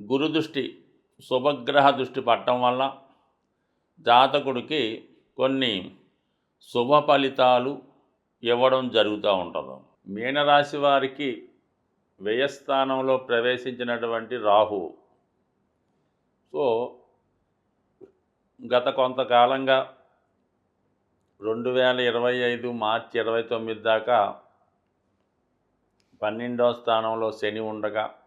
గురు దృష్టి శుభగ్రహ దృష్టి పట్టడం వల్ల జాతకుడికి కొన్ని శుభ ఫలితాలు ఇవ్వడం జరుగుతూ ఉంటుంది. మీనరాశి వారికి వ్యయస్థానంలో ప్రవేశించినటువంటి రాహు. సో గత కొంతకాలంగా రెండు వేల ఇరవై ఐదు మార్చి ఇరవై తొమ్మిది దాకా పన్నెండవ స్థానంలో శని ఉండగా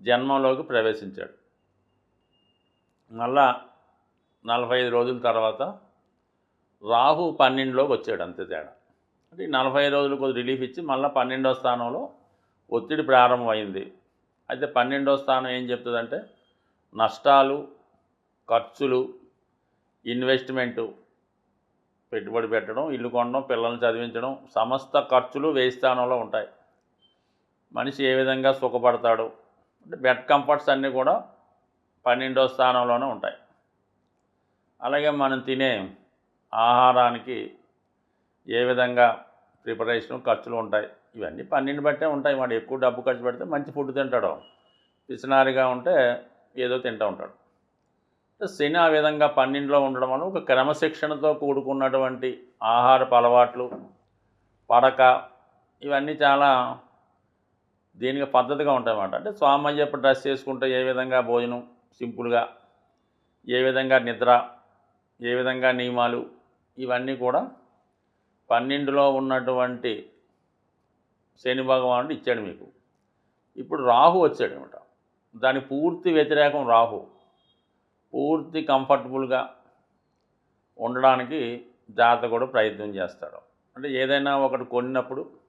జన్మంలోకి ప్రవేశించాడు. మళ్ళా నలభై ఐదు రోజుల తర్వాత రాహు పన్నెండులోకి వచ్చాడు అంతే తేడా. అంటే నలభై రోజులు కొద్ది రిలీఫ్ ఇచ్చి మళ్ళీ పన్నెండో స్థానంలో ఒత్తిడి ప్రారంభమైంది. అయితే పన్నెండవ స్థానం ఏం చెప్తుందంటే నష్టాలు ఖర్చులు ఇన్వెస్ట్మెంటు పెట్టుబడి పెట్టడం ఇల్లు కొనడం పిల్లల్ని చదివించడం సమస్త ఖర్చులు వేయి స్థానంలో ఉంటాయి. మనిషి ఏ విధంగా సుఖపడతాడు? బెడ్ కంఫర్ట్స్ అన్నీ కూడా పన్నెండో స్థానంలోనే ఉంటాయి. అలాగే మనం తినే ఆహారానికి ఏ విధంగా ప్రిపరేషన్ ఖర్చులు ఉంటాయి ఇవన్నీ పన్నెండు బట్టే ఉంటాయి. వాడు ఎక్కువ డబ్బు ఖర్చు పెడితే మంచి ఫుడ్ తింటాడు. పిసినారిగా ఉంటే ఏదో తింటూ ఉంటాడు. శని ఆ విధంగా పన్నెండులో ఉండడం వల్ల ఒక క్రమశిక్షణతో కూడుకున్నటువంటి ఆహారపు అలవాట్లు పడక ఇవన్నీ చాలా దీనికి పద్ధతిగా ఉంటాయన్నమాట. అంటే స్వామయ్యప్ప డ్రెస్ చేసుకుంటే ఏ విధంగా భోజనం? సింపుల్గా. ఏ విధంగా నిద్ర? ఏ విధంగా నియమాలు? ఇవన్నీ కూడా పన్నెండులో ఉన్నటువంటి శని భగవానుడు ఇచ్చాడు మీకు. ఇప్పుడు రాహు వచ్చాడు అనమాట దాని పూర్తి వ్యతిరేకం రాహు. పూర్తి కంఫర్టబుల్గా ఉండడానికి జాతకుడు ప్రయత్నం చేస్తాడు. అంటే ఏదైనా ఒకటి కొన్నప్పుడు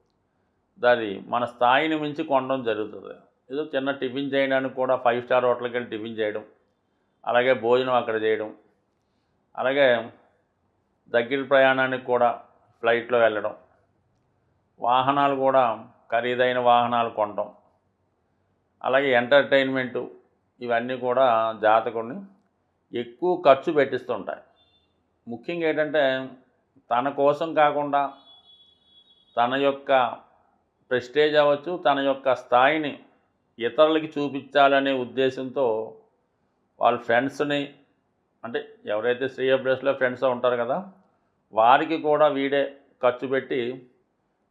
దాని మన స్థాయిని మించి కొనడం జరుగుతుంది. ఏదో చిన్న టిఫిన్ చేయడానికి కూడా ఫైవ్ స్టార్ హోటల్కి వెళ్ళి టిఫిన్ చేయడం అలాగే భోజనం అక్కడ చేయడం అలాగే దగ్గర ప్రయాణానికి కూడా ఫ్లైట్లో వెళ్ళడం వాహనాలు కూడా ఖరీదైన వాహనాలు కొనడం అలాగే ఎంటర్టైన్మెంటు ఇవన్నీ కూడా జాతకుడిని ఎక్కువ ఖర్చు పెట్టిస్తుంటాయి. ముఖ్యంగా ఏంటంటే తన కోసం కాకుండా తన యొక్క ప్రెస్టేజ్ అవ్వచ్చు తన యొక్క స్థాయిని ఇతరులకి చూపించాలనే ఉద్దేశంతో వాళ్ళ ఫ్రెండ్స్ని అంటే ఎవరైతే శ్రీ అప్డేస్లో ఫ్రెండ్స్ ఉంటారు కదా వారికి కూడా వీడే ఖర్చు పెట్టి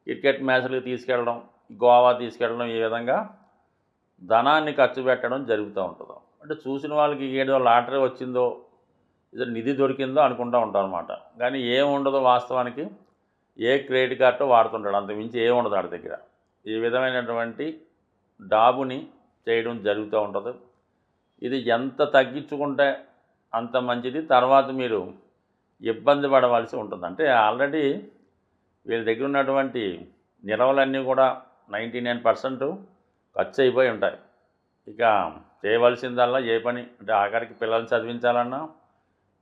క్రికెట్ మ్యాచ్లకు తీసుకెళ్ళడం గోవా తీసుకెళ్ళడం ఈ విధంగా ధనాన్ని ఖర్చు పెట్టడం జరుగుతూ ఉంటుంది. అంటే చూసిన వాళ్ళకి ఏదో లాటరీ వచ్చిందో ఏదో నిధి దొరికిందో అనుకుంటూ ఉంటాం అనమాట కానీ ఏముండదు వాస్తవానికి ఏ క్రెడిట్ కార్డు వాడుతుంటాడు అంతకుమించి ఏముండదు వాడి దగ్గర. ఈ విధమైనటువంటి డాబుని చేయడం జరుగుతూ ఉంటుంది. ఇది ఎంత తగ్గించుకుంటే అంత మంచిది తర్వాత మీరు ఇబ్బంది పడవలసి ఉంటుంది. అంటే ఆల్రెడీ వీళ్ళ దగ్గర ఉన్నటువంటి నిల్వలన్నీ కూడా నైంటీ నైన్ పర్సెంట్ ఖర్చు అయిపోయి ఉంటాయి. ఇక చేయవలసిందల్లా ఏ పని? అంటే ఆఖరికి పిల్లల్ని చదివించాలన్నా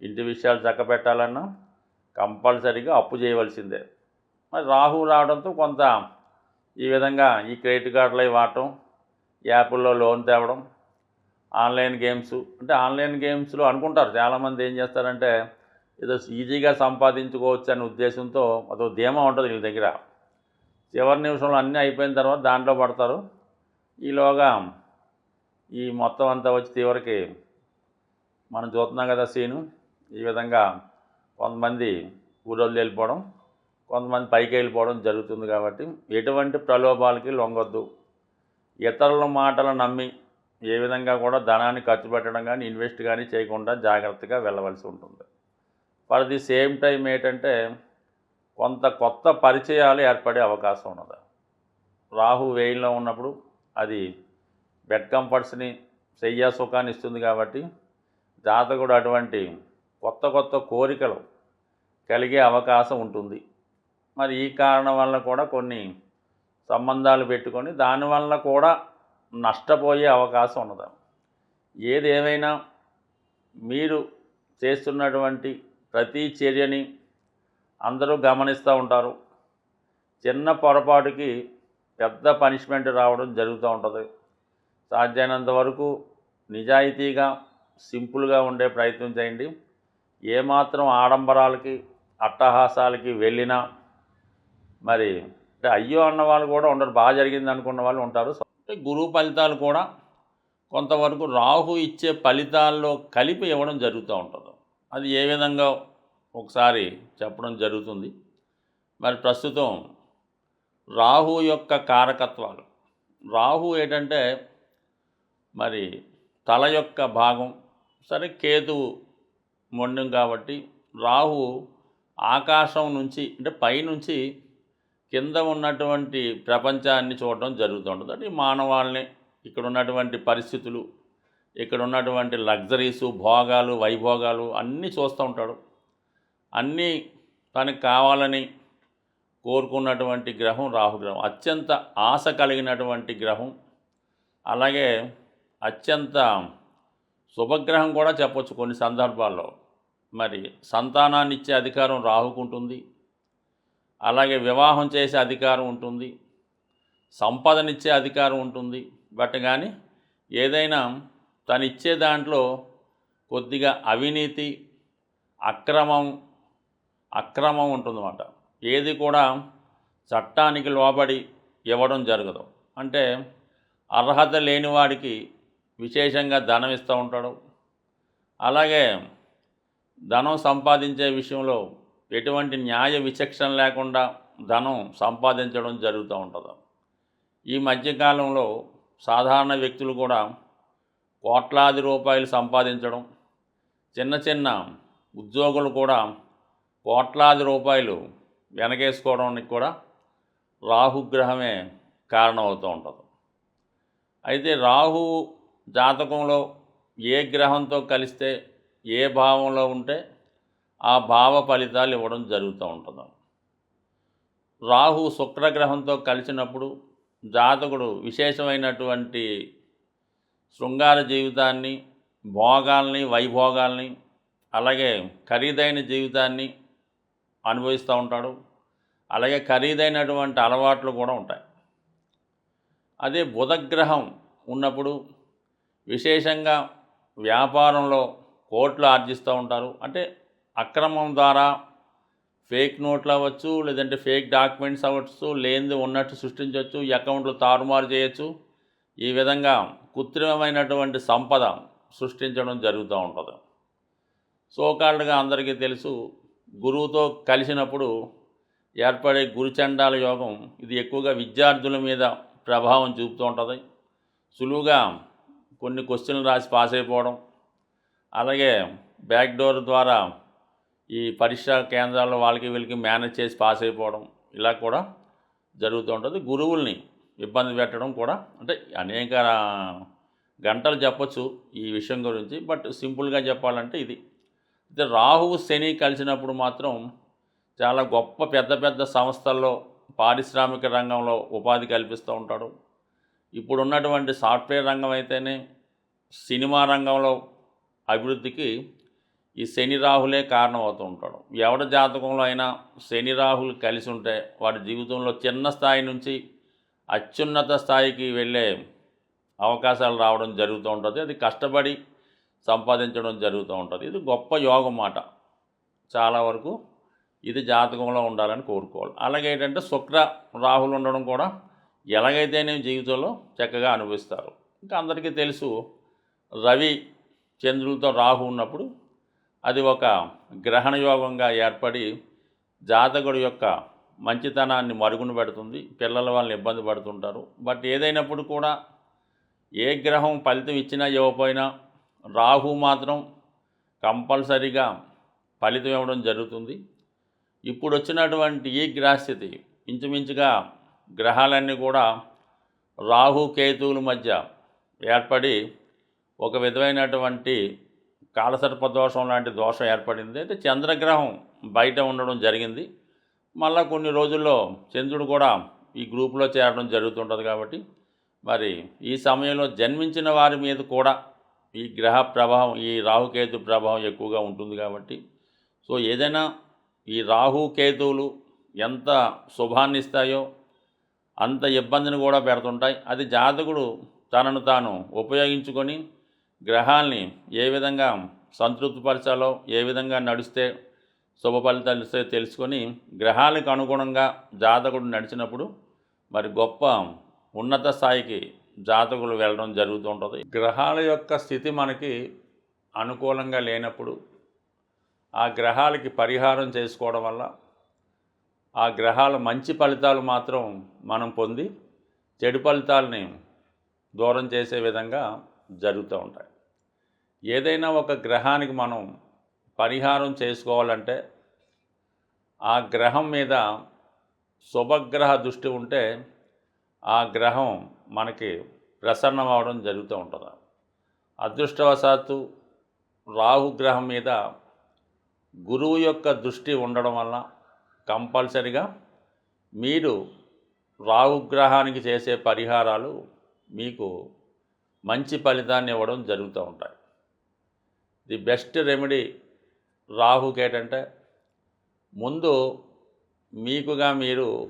ఇంటి విషయాలు చక్కబెట్టాలన్నా కంపల్సరీగా అప్పు చేయవలసిందే. మరి రాహు రావడంతో కొంత ఈ విధంగా ఈ క్రెడిట్ కార్డులు అవి వాడటం యాప్ల్లో లోన్ తేవడం ఆన్లైన్ గేమ్స్ అంటే ఆన్లైన్ గేమ్స్లో అనుకుంటారు. చాలామంది ఏం చేస్తారంటే ఏదో ఈజీగా సంపాదించుకోవచ్చు అనే ఉద్దేశంతో అదో ధీమా ఉంటుంది వీళ్ళ దగ్గర. చివరి నిమిషంలో అన్నీ అయిపోయిన తర్వాత దాంట్లో పడతారు. ఈలోగా ఈ మొత్తం అంతా వచ్చి చివరికి మనం చూస్తున్నాం కదా సీను ఈ విధంగా కొంతమంది ఊరోళ్ళు వెళ్ళిపోవడం కొంతమంది పైకి వెళ్ళిపోవడం జరుగుతుంది కాబట్టి ఎటువంటి ప్రలోభాలకి లొంగొద్దు. ఇతరుల మాటలు నమ్మి ఏ విధంగా కూడా ధనాన్ని ఖర్చు పెట్టడం కానీ ఇన్వెస్ట్ కానీ చేయకుండా జాగ్రత్తగా వెళ్ళవలసి ఉంటుంది. ఫర్ ది సేమ్ టైం ఏంటంటే కొంత కొత్త పరిచయాలు ఏర్పడే అవకాశం ఉన్నది. రాహు వేయిలో ఉన్నప్పుడు అది బెడ్ కంఫర్ట్స్ని శయ్యా సుఖాన్ని ఇస్తుంది కాబట్టి జాతకుడు అటువంటి కొత్త కొత్త కోరికలు కలిగే అవకాశం ఉంటుంది. మరి ఈ కారణం వల్ల కూడా కొన్ని సంబంధాలు పెట్టుకొని దానివల్ల కూడా నష్టపోయే అవకాశం ఉన్నది. ఏదేమైనా మీరు చేస్తున్నటువంటి ప్రతి చర్యని అందరూ గమనిస్తూ ఉంటారు. చిన్న పొరపాటుకి పెద్ద పనిష్మెంట్ రావడం జరుగుతూ ఉంటుంది. సాధ్యమైనంత వరకు నిజాయితీగా సింపుల్గా ఉండే ప్రయత్నం చేయండి. ఏమాత్రం ఆడంబరాలకి అట్టహాసాలకి వెళ్ళినా మరి అంటే అయ్యో అన్న వాళ్ళు కూడా ఉండరు. బాగా జరిగింది అనుకున్న వాళ్ళు ఉంటారు. అంటే గురువు ఫలితాలు కూడా కొంతవరకు రాహు ఇచ్చే ఫలితాల్లో కలిపి ఇవ్వడం జరుగుతూ ఉంటుంది. అది ఏ విధంగా ఒకసారి చెప్పడం జరుగుతుంది. మరి ప్రస్తుతం రాహు యొక్క కారకత్వాలు. రాహు ఏంటంటే మరి తల యొక్క భాగం సరే కేతువు మొండం కాబట్టి రాహు ఆకాశం నుంచి అంటే పైనుంచి కింద ఉన్నటువంటి ప్రపంచాన్ని చూడడం జరుగుతుంటుంది. అంటే మానవాళ్ళని ఇక్కడ ఉన్నటువంటి పరిస్థితులు ఇక్కడ ఉన్నటువంటి లగ్జరీసు భోగాలు వైభోగాలు అన్నీ చూస్తూ ఉంటాడు. అన్నీ తనకు కావాలని కోరుకున్నటువంటి గ్రహం రాహుగ్రహం అత్యంత ఆశ కలిగినటువంటి గ్రహం. అలాగే అత్యంత శుభగ్రహం కూడా చెప్పొచ్చు కొన్ని సందర్భాల్లో. మరి సంతానాన్ని ఇచ్చే అధికారం రాహుకుంటుంది. అలాగే వివాహం చేసే అధికారం ఉంటుంది సంపదనిచ్చే అధికారం ఉంటుంది. బట్ కానీ ఏదైనా తను ఇచ్చే దాంట్లో కొద్దిగా అవినీతి అక్రమం అక్రమం ఉంటుందన్నమాట. ఏది కూడా చట్టానికి లోబడి ఇవ్వడం జరగదు. అంటే అర్హత లేని వాడికి విశేషంగా ధనం ఇస్తూ ఉంటాడు. అలాగే ధనం సంపాదించే విషయంలో ఎటువంటి న్యాయ విచక్షణ లేకుండా ధనం సంపాదించడం జరుగుతూ ఉంటుంది. ఈ మధ్యకాలంలో సాధారణ వ్యక్తులు కూడా కోట్లాది రూపాయలు సంపాదించడం చిన్న చిన్న ఉద్యోగులు కూడా కోట్లాది రూపాయలు వెనకేసుకోవడానికి కూడా రాహుగ్రహమే కారణమవుతూ ఉంటుంది. అయితే రాహు జాతకంలో ఏ గ్రహంతో కలిస్తే ఏ భావంలో ఉంటే ఆ భావ ఫలితాలు ఇవ్వడం జరుగుతూ ఉంటుంది. రాహు శుక్రగ్రహంతో కలిసినప్పుడు జాతకుడు విశేషమైనటువంటి శృంగార జీవితాన్ని భోగాల్ని వైభోగాల్ని అలాగే ఖరీదైన జీవితాన్ని అనుభవిస్తూ ఉంటాడు. అలాగే ఖరీదైనటువంటి అలవాట్లు కూడా ఉంటాయి. అదే బుధగ్రహం ఉన్నప్పుడు విశేషంగా వ్యాపారంలో కోట్లు ఆర్జిస్తూ ఉంటారు. అంటే అక్రమం ద్వారా ఫేక్ నోట్లు అవ్వచ్చు లేదంటే ఫేక్ డాక్యుమెంట్స్ అవ్వచ్చు లేనిది ఉన్నట్టు సృష్టించవచ్చు అకౌంట్లు తారుమారు చేయొచ్చు. ఈ విధంగా కృత్రిమమైనటువంటి సంపద సృష్టించడం జరుగుతూ ఉంటుంది. సోకాళ్ళుగా అందరికీ తెలుసు గురువుతో కలిసినప్పుడు ఏర్పడే గురుచండాల యోగం ఇది ఎక్కువగా విద్యార్థుల మీద ప్రభావం చూపుతూ ఉంటుంది. సులువుగా కొన్ని క్వశ్చన్లు రాసి పాస్ అయిపోవడం అలాగే బ్యాక్ డోర్ ద్వారా ఈ పరీక్ష కేంద్రాల్లో వాళ్ళకి వీళ్ళకి మేనేజ్ చేసి పాస్ అయిపోవడం ఇలా కూడా జరుగుతూ ఉంటుంది. గురువుల్ని ఇబ్బంది పెట్టడం కూడా అంటే అనేక గంటలు చెప్పచ్చు ఈ విషయం గురించి బట్ సింపుల్గా చెప్పాలంటే ఇది. అయితే రాహువు శని కలిసినప్పుడు మాత్రం చాలా గొప్ప పెద్ద పెద్ద సంస్థల్లో పారిశ్రామిక రంగంలో ఉపాధి కల్పిస్తూ ఉంటాడు. ఇప్పుడున్నటువంటి సాఫ్ట్వేర్ రంగం అయితేనే సినిమా రంగంలో అభివృద్ధికి ఈ శని రాహులే కారణమవుతూ ఉంటాడు. ఎవడ జాతకంలో అయినా శని రాహులు కలిసి ఉంటే వాడి జీవితంలో చిన్న స్థాయి నుంచి అత్యున్నత స్థాయికి వెళ్ళే అవకాశాలు రావడం జరుగుతూ ఉంటుంది. అది కష్టపడి సంపాదించడం జరుగుతూ ఉంటుంది. ఇది గొప్ప యోగం మాట చాలా వరకు ఇది జాతకంలో ఉండాలని కోరుకోవాలి. అలాగే ఏంటంటే శుక్ర రాహులు ఉండడం కూడా ఎలాగైతేనే జీవితంలో చక్కగా అనుభవిస్తారు. ఇంకా అందరికీ తెలుసు రవి చంద్రులతో రాహు ఉన్నప్పుడు అది ఒక గ్రహణ యోగంగా ఏర్పడి జాతకుడు యొక్క మంచితనాన్ని మరుగున పెడుతుంది. పిల్లల వాళ్ళని ఇబ్బంది పడుతుంటారు. బట్ ఏదైనప్పుడు కూడా ఏ గ్రహం ఫలితం ఇచ్చినా ఇవ్వకపోయినా రాహు మాత్రం కంపల్సరీగా ఫలితం ఇవ్వడం జరుగుతుంది. ఇప్పుడు వచ్చినటువంటి ఈ గ్రహస్థితి ఇంచుమించుగా గ్రహాలన్నీ కూడా రాహు కేతువుల మధ్య ఏర్పడి ఒక విధమైనటువంటి కాలసర్ప దోషం లాంటి దోషం ఏర్పడింది. అయితే చంద్రగ్రహం బయట ఉండడం జరిగింది. మళ్ళా కొన్ని రోజుల్లో చంద్రుడు కూడా ఈ గ్రూపులో చేరడం జరుగుతుంటుంది కాబట్టి మరి ఈ సమయంలో జన్మించిన వారి మీద కూడా ఈ గ్రహ ప్రభావం ఈ రాహుకేతు ప్రభావం ఎక్కువగా ఉంటుంది కాబట్టి సో ఏదైనా ఈ రాహు కేతువులు ఎంత శుభాన్ని ఇస్తాయో అంత ఇబ్బందిని కూడా పెడుతుంటాయి. అది జాతకుడు తనను తాను ఉపయోగించుకొని గ్రహాల్ని ఏ విధంగా సంతృప్తిపరచాలో ఏ విధంగా నడిస్తే శుభ ఫలితాలు ఇస్తే తెలుసుకొని గ్రహాలకు అనుగుణంగా జాతకుడు నడిచినప్పుడు మరి గొప్ప ఉన్నత స్థాయికి జాతకులు వెళ్ళడం జరుగుతూ ఉంటుంది. గ్రహాల యొక్క స్థితి మనకి అనుకూలంగా లేనప్పుడు ఆ గ్రహాలకి పరిహారం చేసుకోవడం వల్ల ఆ గ్రహాల మంచి ఫలితాలు మాత్రం మనం పొంది చెడు ఫలితాలని దూరం చేసే విధంగా జరుగుతూ ఉంటాయి. ఏదైనా ఒక గ్రహానికి మనం పరిహారం చేసుకోవాలంటే ఆ గ్రహం మీద శుభగ్రహ దృష్టి ఉంటే ఆ గ్రహం మనకి ప్రసన్నం అవడం జరుగుతూ ఉంటుంది. అదృష్టవశాత్తు రాహుగ్రహం మీద గురువు యొక్క దృష్టి ఉండడం వల్ల కంపల్సరిగా మీరు రాహుగ్రహానికి చేసే పరిహారాలు మీకు మంచి ఫలితాన్ని ఇవ్వడం జరుగుతూ ఉంటాయి. ది బెస్ట్ రెమెడీ రాహుకి ఏంటంటే ముందు మీకుగా మీరు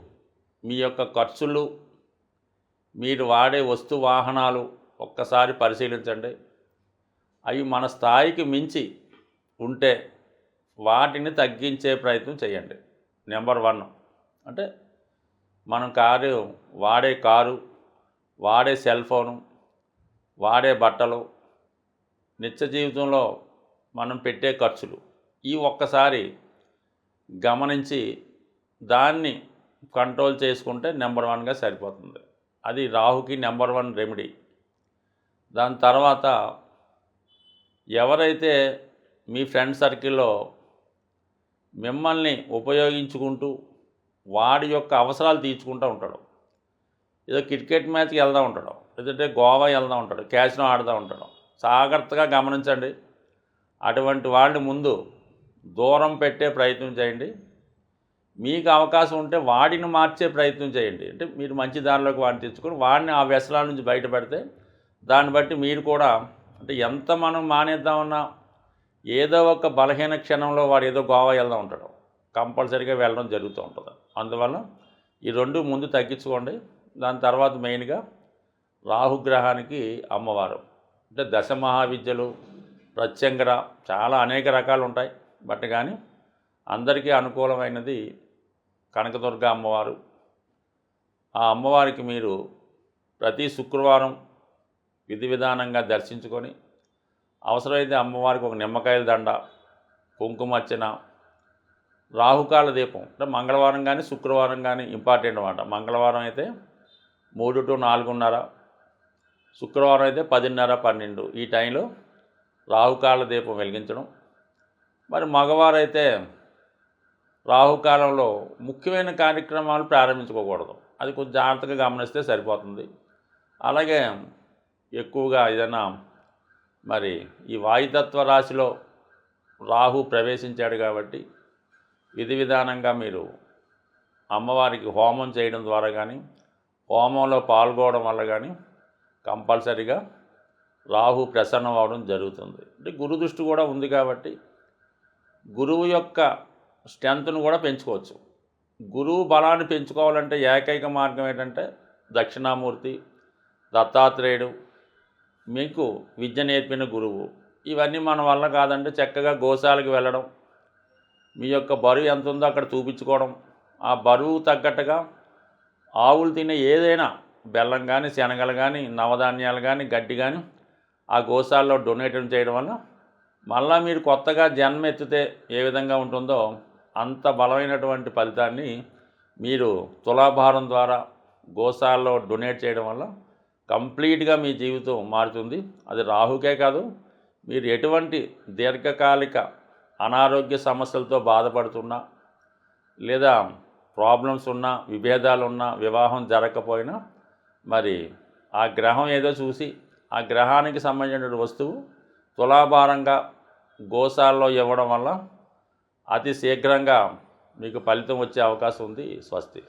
మీ యొక్క ఖర్చులు మీరు వాడే వస్తు వాహనాలు ఒక్కసారి పరిశీలించండి. అవి మన స్థాయికి మించి ఉంటే వాటిని తగ్గించే ప్రయత్నం చేయండి. Number one. అంటే మనం కారు వాడే కారు వాడే సెల్ ఫోను వాడే బట్టలు నిత్య జీవితంలో మనం పెట్టే ఖర్చులు. ఈ ఒక్కసారి గమనించి దాన్ని కంట్రోల్ చేసుకుంటే నెంబర్ వన్గా సరిపోతుంది. అది రాహుకి నెంబర్ వన్ రెమెడీ. దాని తర్వాత ఎవరైతే మీ ఫ్రెండ్ సర్కిల్లో మిమ్మల్ని ఉపయోగించుకుంటూ వాడి యొక్క అవసరాలు తీర్చుకుంటూ ఉంటాడు. ఏదో క్రికెట్ మ్యాచ్కి వెళ్తూ ఉంటాడు. లేదంటే గోవా వెళ్తూ ఉంటాడు. క్యాచ్లో ఆడుతూ ఉంటాడు. జాగ్రత్తగా గమనించండి. అటువంటి వాళ్ళని ముందు దూరం పెట్టే ప్రయత్నం చేయండి. మీకు అవకాశం ఉంటే వాడిని మార్చే ప్రయత్నం చేయండి. అంటే మీరు మంచి దారిలోకి వాడిని తెచ్చుకొని వాడిని ఆ వ్యసనాల నుంచి బయటపెడితే దాన్ని బట్టి మీరు కూడా అంటే ఎంత మనం మానేద్దామన్నా ఏదో ఒక బలహీన క్షణంలో వాడు ఏదో గోవా వెళ్దాం ఉంటాడు కంపల్సరీగా వెళ్ళడం జరుగుతూ ఉంటుంది. అందువల్ల ఈ రెండు ముందు తగ్గించుకోండి. దాని తర్వాత మెయిన్గా రాహుగ్రహానికి అమ్మవారు. అంటే దశ మహావిద్యలు ప్రత్యంగర చాలా అనేక రకాలు ఉంటాయి బట్ కానీ అందరికీ అనుకూలమైనది కనకదుర్గ అమ్మవారు. ఆ అమ్మవారికి మీరు ప్రతి శుక్రవారం విధి విధానంగా దర్శించుకొని అవసరమైతే అమ్మవారికి ఒక నిమ్మకాయల దండ కుంకుమర్చన రాహుకాల దీపం అంటే మంగళవారం కానీ శుక్రవారం కానీ ఇంపార్టెంట్ అనమాట మంగళవారం అయితే మూడు టు నాలుగున్నర శుక్రవారం అయితే పదిన్నర పన్నెండు. ఈ టైంలో రాహుకాల దీపం వెలిగించడం. మరి మగవారైతే రాహుకాలంలో ముఖ్యమైన కార్యక్రమాలు ప్రారంభించుకోకూడదు. అది కొంచెం జాగ్రత్తగా గమనిస్తే సరిపోతుంది. అలాగే ఎక్కువగా ఏదైనా మరి ఈ వాయుతత్వ రాశిలో రాహు ప్రవేశించాడు కాబట్టి విధి విధానంగా మీరు అమ్మవారికి హోమం చేయడం ద్వారా కానీ హోమంలో పాల్గొనడం వల్ల కానీ కంపల్సరిగా రాహు ప్రసన్నం అవడం జరుగుతుంది. అంటే గురు దృష్టి కూడా ఉంది కాబట్టి గురువు యొక్క స్ట్రెంత్ను కూడా పెంచుకోవచ్చు. గురువు బలాన్ని పెంచుకోవాలంటే ఏకైక మార్గం ఏంటంటే దక్షిణామూర్తి దత్తాత్రేయుడు మీకు విద్య నేర్పిన గురువు. ఇవన్నీ మన వల్ల కాదంటే చక్కగా గోశాలకు వెళ్ళడం మీ యొక్క బరువు ఎంత ఉందో అక్కడ చూపించుకోవడం. ఆ బరువు తగ్గట్టుగా ఆవులు తినే ఏదైనా బెల్లం కానీ శనగలు కానీ నవధాన్యాలు కానీ గడ్డి కానీ ఆ గోశాలలో డొనేట్ చేయడం వల్ల మళ్ళా మీరు కొత్తగా జన్మ ఎత్తితే ఏ విధంగా ఉంటుందో అంత బలమైనటువంటి ఫలితాన్ని మీరు తులాభారం ద్వారా గోశాలలో డొనేట్ చేయడం వల్ల కంప్లీట్గా మీ జీవితం మారుతుంది. అది రాహుకే కాదు మీరు ఎటువంటి దీర్ఘకాలిక అనారోగ్య సమస్యలతో బాధపడుతున్నా లేదా ప్రాబ్లమ్స్ ఉన్నా విభేదాలు ఉన్నా వివాహం జరగకపోయినా మరి ఆ గ్రహం ఏదో చూసి ఆ గ్రహానికి సంబంధించిన వస్తువు తులాభారంగా గోశాల్లో ఇవ్వడం వల్ల అతి శీఘ్రంగా మీకు ఫలితం వచ్చే అవకాశం ఉంది స్వస్తి.